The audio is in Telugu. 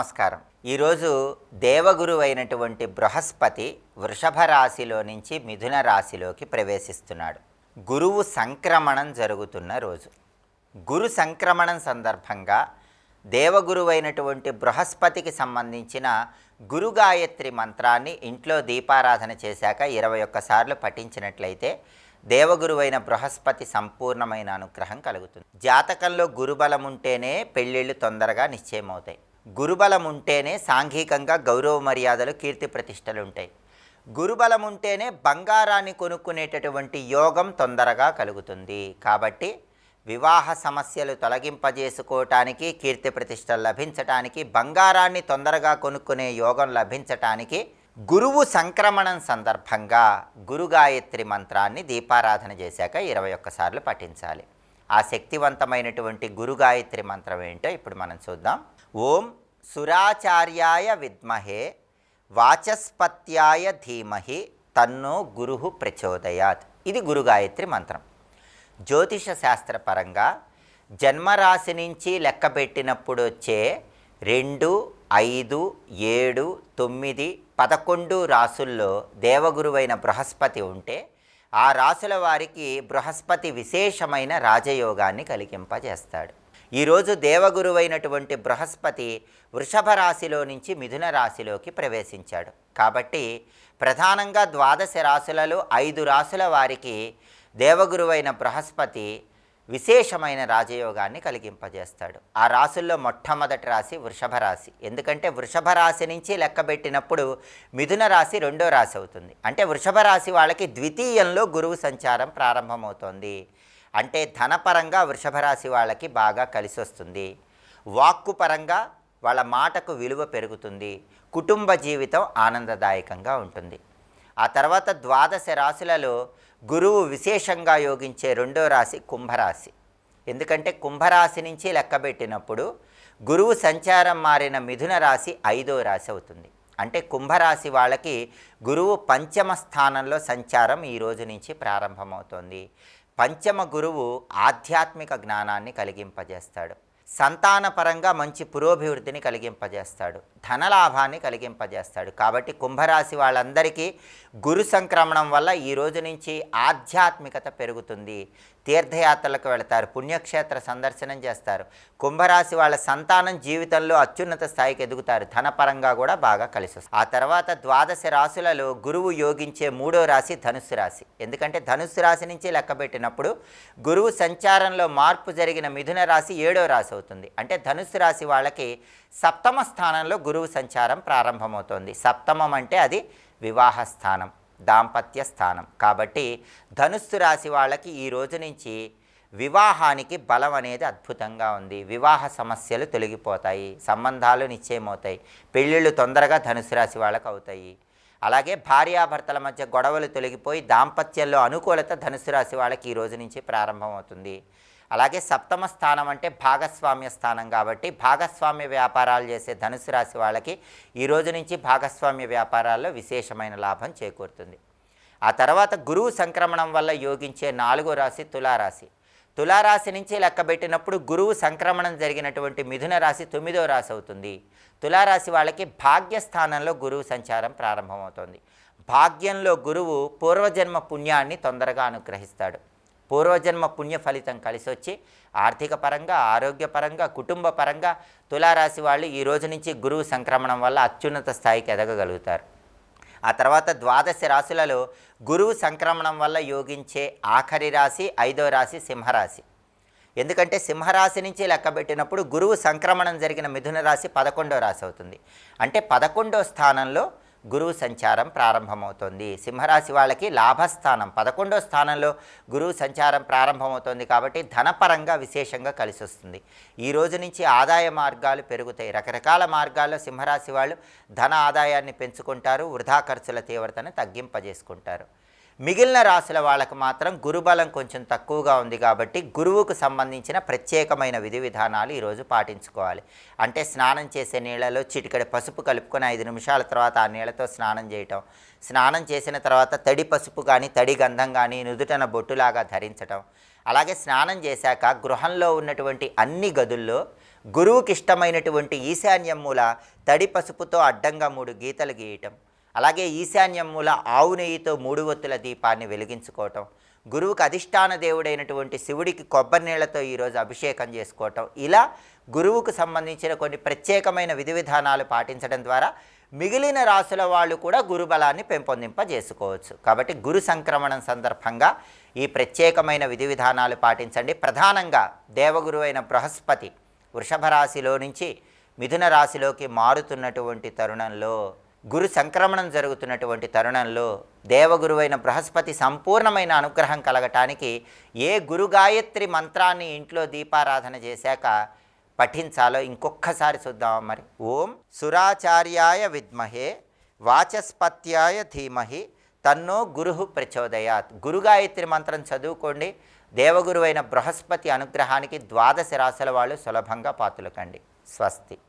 నమస్కారం. ఈరోజు దేవగురు అయినటువంటి బృహస్పతి వృషభ రాశిలో నుంచి మిథున రాశిలోకి ప్రవేశిస్తున్నాడు. గురువు సంక్రమణం జరుగుతున్న రోజు. గురు సంక్రమణం సందర్భంగా దేవగురువైనటువంటి బృహస్పతికి సంబంధించిన గురుగాయత్రి మంత్రాన్ని ఇంట్లో దీపారాధన చేశాక ఇరవై ఒక్కసార్లు పఠించినట్లయితే దేవగురువైన బృహస్పతి సంపూర్ణమైన అనుగ్రహం కలుగుతుంది. జాతకంలో గురుబలం ఉంటేనే పెళ్ళిళ్ళు తొందరగా నిశ్చయమవుతాయి. గురుబలం ఉంటేనే సాంఘికంగా గౌరవ మర్యాదలు కీర్తి ప్రతిష్టలు ఉంటాయి. గురుబలం ఉంటేనే బంగారాన్ని కొనుక్కునేటటువంటి యోగం తొందరగా కలుగుతుంది. కాబట్టి వివాహ సమస్యలు తొలగింపజేసుకోవటానికి కీర్తి ప్రతిష్టలు లభించటానికి బంగారాన్ని తొందరగా కొనుక్కునే యోగం లభించటానికి గురువు సంక్రమణం సందర్భంగా గురుగాయత్రి మంత్రాన్ని దీపారాధన చేశాక ఇరవై ఒక్కసార్లు పఠించాలి. ఆ శక్తివంతమైనటువంటి గురుగాయత్రి మంత్రం ఏంటో ఇప్పుడు మనం చూద్దాం. ఓం సురాచార్యాయ విద్మహే వాచస్పత్యాయ ధీమహి తన్నో గురు ప్రచోదయాత్. ఇది గురుగాయత్రి మంత్రం. జ్యోతిష శాస్త్రపరంగా జన్మరాశి నుంచి లెక్కబెట్టినప్పుడు వచ్చే రెండు ఐదు ఏడు తొమ్మిది పదకొండు రాసుల్లో దేవగురువైన బృహస్పతి ఉంటే ఆ రాసుల వారికి బృహస్పతి విశేషమైన రాజయోగాన్ని కలిగింపజేస్తాడు. ఈరోజు దేవగురువైనటువంటి బృహస్పతి వృషభ రాశిలో నుంచి మిథున రాశిలోకి ప్రవేశించాడు. కాబట్టి ప్రధానంగా ద్వాదశ రాశులలో ఐదు రాశుల వారికి దేవగురువైన బృహస్పతి విశేషమైన రాజయోగాన్ని కలిగింపజేస్తాడు. ఆ రాశుల్లో మొట్టమొదటి రాశి వృషభ రాశి. ఎందుకంటే వృషభ రాశి నుంచి లెక్కబెట్టినప్పుడు మిథున రాశి రెండో రాశి అవుతుంది. అంటే వృషభ రాశి వాళ్ళకి ద్వితీయంలో గురువు సంచారం ప్రారంభమవుతోంది. అంటే ధనపరంగా వృషభ రాశి వాళ్ళకి బాగా కలిసి వస్తుంది వాక్కు పరంగా వాళ్ళ మాటకు విలువ పెరుగుతుంది. కుటుంబ జీవితం ఆనందదాయకంగా ఉంటుంది. ఆ తర్వాత ద్వాదశ రాశులలో గురువు విశేషంగా యోగించే రెండో రాశి కుంభరాశి. ఎందుకంటే కుంభరాశి నుంచి లెక్కబెట్టినప్పుడు గురువు సంచారం మారిన మిథున రాశి ఐదో రాశి అవుతుంది. అంటే కుంభరాశి వాళ్ళకి గురువు పంచమ స్థానంలో సంచారం ఈ రోజు నుంచి ప్రారంభమవుతోంది. పంచమ గురువు ఆధ్యాత్మిక జ్ఞానాన్ని కలిగింపజేస్తాడు. సంతానపరంగా మంచి పురోభివృద్ధిని కలిగింపజేస్తాడు. ధనలాభాన్ని కలిగింపజేస్తాడు. కాబట్టి కుంభరాశి వాళ్ళందరికీ గురు సంక్రమణం వల్ల ఈ రోజు నుంచి ఆధ్యాత్మికత పెరుగుతుంది. తీర్థయాత్రలకు వెళతారు పుణ్యక్షేత్ర సందర్శనం చేస్తారు. కుంభరాశి వాళ్ళ సంతానం జీవితంలో అత్యున్నత స్థాయికి ఎదుగుతారు. ధనపరంగా కూడా బాగా కలిసి వస్తుంది ఆ తర్వాత ద్వాదశ రాశులలో గురువు యోగించే మూడో రాశి ధనుస్సు రాశి. ఎందుకంటే ధనుస్సు రాశి నుంచి లెక్కబెట్టినప్పుడు గురువు సంచారంలో మార్పు జరిగిన మిథున రాశి ఏడో రాశి అవుతుంది. అంటే ధనుస్సు రాశి వాళ్ళకి సప్తమ స్థానంలో గురువు సంచారం ప్రారంభమవుతోంది. సప్తమం అంటే అది వివాహ స్థానం. దాంపత్య స్థానం కాబట్టి ధనుస్సు రాశి వాళ్ళకి ఈ రోజు నుంచి వివాహానికి బలం అనేది అద్భుతంగా ఉంది. వివాహ సమస్యలు తొలగిపోతాయి సంబంధాలు నిశ్చయమవుతాయి పెళ్ళిళ్ళు తొందరగా ధనుసు రాశి వాళ్ళకు అవుతాయి. అలాగే భార్యాభర్తల మధ్య గొడవలు తొలగిపోయి దాంపత్యంలో అనుకూలత ధనుసు రాశి వాళ్ళకి ఈ రోజు నుంచి ప్రారంభమవుతుంది. అలాగే సప్తమ స్థానం అంటే భాగస్వామ్య స్థానం కాబట్టి భాగస్వామ్య వ్యాపారాలు చేసే ధనుసు రాశి వాళ్ళకి ఈ రోజు నుంచి భాగస్వామ్య వ్యాపారాల్లో విశేషమైన లాభం చేకూరుతుంది. ఆ తర్వాత గురువు సంక్రమణం వల్ల యోగించే నాలుగో రాశి తులారాశి. తులారాశి నుంచి లెక్కబెట్టినప్పుడు గురువు సంక్రమణం జరిగినటువంటి మిథున రాశి తొమ్మిదో రాశి అవుతుంది. తులారాశి వాళ్ళకి భాగ్యస్థానంలో గురువు సంచారం ప్రారంభమవుతుంది. భాగ్యంలో గురువు పూర్వజన్మ పుణ్యాన్ని తొందరగా అనుగ్రహిస్తాడు. పూర్వజన్మ పుణ్య ఫలితం కలిసి వచ్చి ఆర్థిక పరంగా ఆరోగ్యపరంగా కుటుంబ పరంగా తులారాశి వాళ్ళు ఈ రోజు నుంచి గురువు సంక్రమణం వల్ల అత్యున్నత స్థాయికి ఎదగగలుగుతారు. ఆ తర్వాత ద్వాదశ రాశులలో గురువు సంక్రమణం వల్ల యోగించే ఆఖరి రాశి ఐదో రాశి సింహరాశి. ఎందుకంటే సింహరాశి నుంచి లెక్కబెట్టినప్పుడు గురువు సంక్రమణం జరిగిన మిథున రాశి పదకొండో రాశి అవుతుంది. అంటే పదకొండో స్థానంలో గురువు సంచారం ప్రారంభమవుతుంది. సింహరాశి వాళ్ళకి లాభస్థానం పదకొండో స్థానంలో గురువు సంచారం ప్రారంభమవుతుంది కాబట్టి ధనపరంగా విశేషంగా కలిసి వస్తుంది ఈ రోజు నుంచి ఆదాయ మార్గాలు పెరుగుతాయి. రకరకాల మార్గాల్లో సింహరాశి వాళ్ళు ధన ఆదాయాన్ని పెంచుకుంటారు వృధా ఖర్చుల తీవ్రతను తగ్గింపజేసుకుంటారు. మిగిలిన రాశుల వాళ్ళకు మాత్రం గురుబలం కొంచెం తక్కువగా ఉంది కాబట్టి గురువుకు సంబంధించిన ప్రత్యేకమైన విధి విధానాలు ఈరోజు పాటించుకోవాలి. అంటే స్నానం చేసే నీళ్ళలో చిటికడి పసుపు కలుపుకొని ఐదు నిమిషాల తర్వాత ఆ నీళ్ళతో స్నానం చేయటం స్నానం చేసిన తర్వాత తడి పసుపు కానీ తడి గంధం కానీ నుదుటన బొట్టులాగా ధరించటం. అలాగే స్నానం చేశాక గృహంలో ఉన్నటువంటి అన్ని గదుల్లో గురువుకి ఇష్టమైనటువంటి ఈశాన్యం మూల తడి పసుపుతో అడ్డంగా మూడు గీతలు గీయటం. అలాగే ఈశాన్యం మూల ఆవు నెయ్యితో మూడు ఒత్తుల దీపాన్ని వెలిగించుకోవటం గురువుకు అధిష్టాన దేవుడైనటువంటి శివుడికి కొబ్బరి నీళ్ళతో ఈరోజు అభిషేకం చేసుకోవటం ఇలా గురువుకు సంబంధించిన కొన్ని ప్రత్యేకమైన విధి విధానాలు పాటించడం ద్వారా మిగిలిన రాసుల వాళ్ళు కూడా గురుబలాన్ని పెంపొందింపజేసుకోవచ్చు. కాబట్టి గురు సంక్రమణం సందర్భంగా ఈ ప్రత్యేకమైన విధి విధానాలు పాటించండి. ప్రధానంగా దేవగురు అయిన బృహస్పతి వృషభ రాశిలో నుంచి మిథున రాశిలోకి మారుతున్నటువంటి తరుణంలో గురు సంక్రమణం జరుగుతున్నటువంటి తరుణంలో దేవగురువైన బృహస్పతి సంపూర్ణమైన అనుగ్రహం కలగటానికి ఏ గురు గాయత్రి మంత్రాన్ని ఇంట్లో దీపారాధన చేశాక పఠించాలో ఇంకొక్కసారి చూద్దాం మరి. ఓం సురాచార్యాయ విద్మహే వాచస్పత్యాయ ధీమహి తన్నో గురు ప్రచోదయాత్. గురుగాయత్రి మంత్రం చదువుకోండి. దేవగురువైన బృహస్పతి అనుగ్రహానికి ద్వాదశ రాశుల వాళ్ళు సులభంగా పాతులకండి. స్వస్తి.